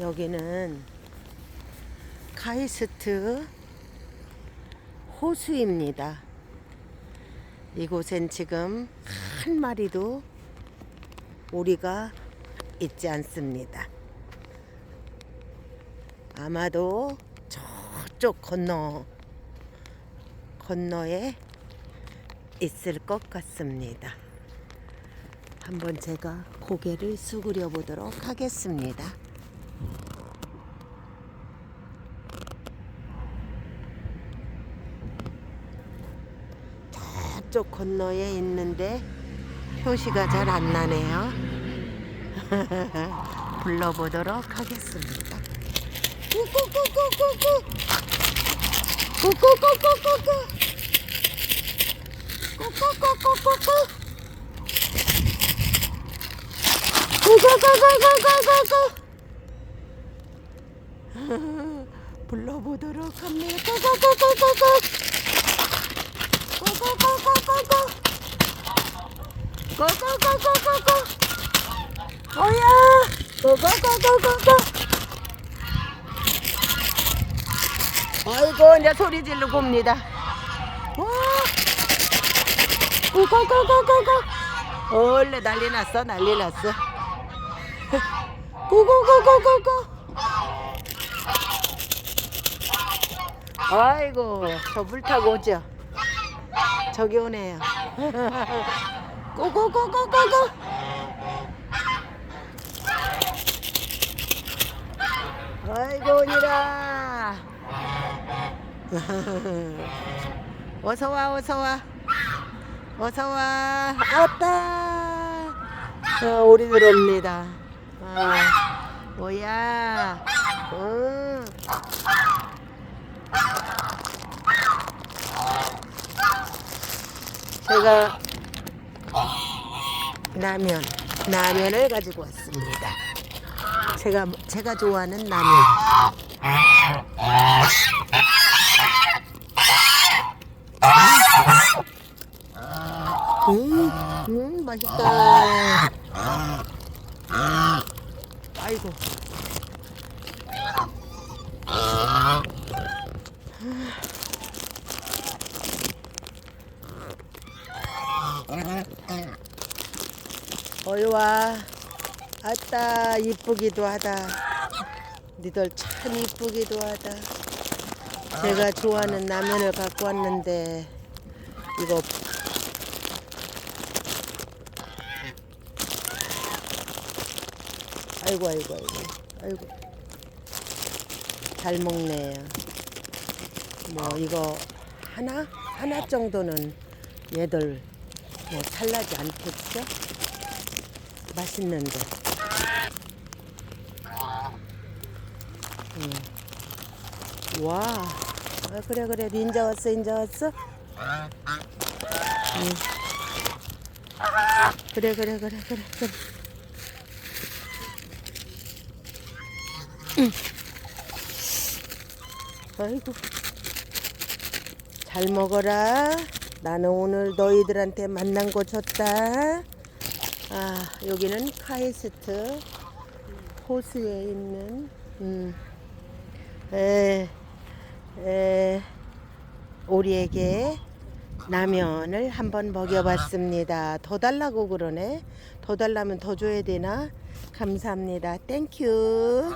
여기는 카이스트 호수입니다. 이곳엔 지금 한 마리도 오리가 있지 않습니다. 아마도 저쪽 건너 건너에 있을 것 같습니다. 한번 제가 고개를 숙으려 보도록 하겠습니다. 저쪽 건너에 있는데 표시가 잘 안 나네요. 불러보도록 하겠습니다. 꾸꾸꾸꾸꾸꾸 꾸꾸꾸꾸꾸꾸 꾸꾸꾸꾸꾸꾸 꾸꾸꾸꾸꾸꾸꾸 불러보도록 합니다. 꾸꾸꾸꾸꾸꾸 꾸꾸꾸꾸꾸꾸 꾸꾸꾸꾸꾸꾸 뭐야? 꾸꾸꾸꾸꾸꾸 아이고 이제 소리 지르고 옵니다. 와 꾸꾸꾸꾸꾸꾸 원래 난리 났어 난리 났어. 꾸꾸꾸꾸꾸꾸 아이고 저 물 타고 오죠. 저기 오네요. 꾸꾸꾸꾸꾸꾸 아이고 오니라. 어서 와 어서 와 어서 와 왔다. 어, 오리 들어옵니다. 아, 뭐야? 응. 제가 라면 라면을 가지고 왔습니다. 제가 제가 좋아하는 라면. 음, 음 맛있다. 아이고. 어이 와. 아따 이쁘기도 하다. 니들 참 이쁘기도 하다. 제가 좋아하는 라면을 갖고 왔는데 이거 아이고 아이고 아이고 아이고 잘 먹네요. 뭐 이거 하나 하나 정도는 얘들 뭐 살라지 않겠죠? 맛있는데. 음. 와, 아, 그래 그래 닌자 왔어 닌자 왔어. 음. 그래 그래 그래 그래 그래. 음. 아이고 잘 먹어라. 나는 오늘 너희들한테 만난 거 줬다. 아 여기는 카이스트 호수에 있는 음, 에, 에, 우리에게 라면을 한번 먹여봤습니다. 더 달라고 그러네. 더 달라면 더 줘야 되나? 감사합니다. 땡큐.